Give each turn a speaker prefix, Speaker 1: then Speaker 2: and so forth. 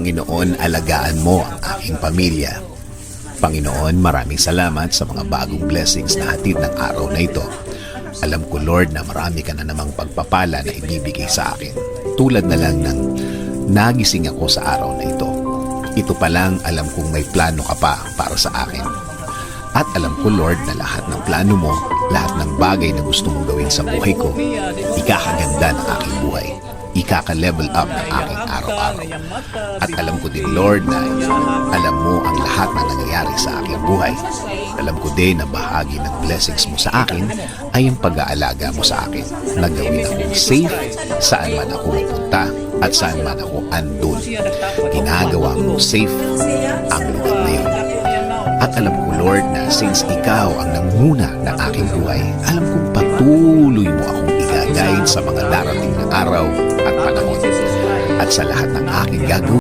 Speaker 1: Panginoon, alagaan mo ang aking pamilya. Panginoon, maraming salamat sa mga bagong blessings na hatid ng araw na ito. Alam ko, Lord, na marami ka na namang pagpapala na ibibigay sa akin. Tulad na lang ng nagising ako sa araw na ito. Ito pa lang alam kong may plano ka pa para sa akin. At alam ko, Lord, na lahat ng plano mo, lahat ng bagay na gusto mong gawin sa buhay ko, ikakaganda ng aking. Ikaka-level up ng aking araw-araw. At alam ko din, Lord, na alam mo ang lahat na nangyayari sa aking buhay. Alam ko din na bahagi ng blessings mo sa akin ay ang pag-aalaga mo sa akin. Nagawin akong safe saan man ako mapunta at saan man ako andun. Ginagawa mo safe ang lugar na yun. At alam ko, Lord, na since ikaw ang nanguna ng aking buhay, alam sa mga darating na araw at panahon. At sa lahat ng aking gagawin,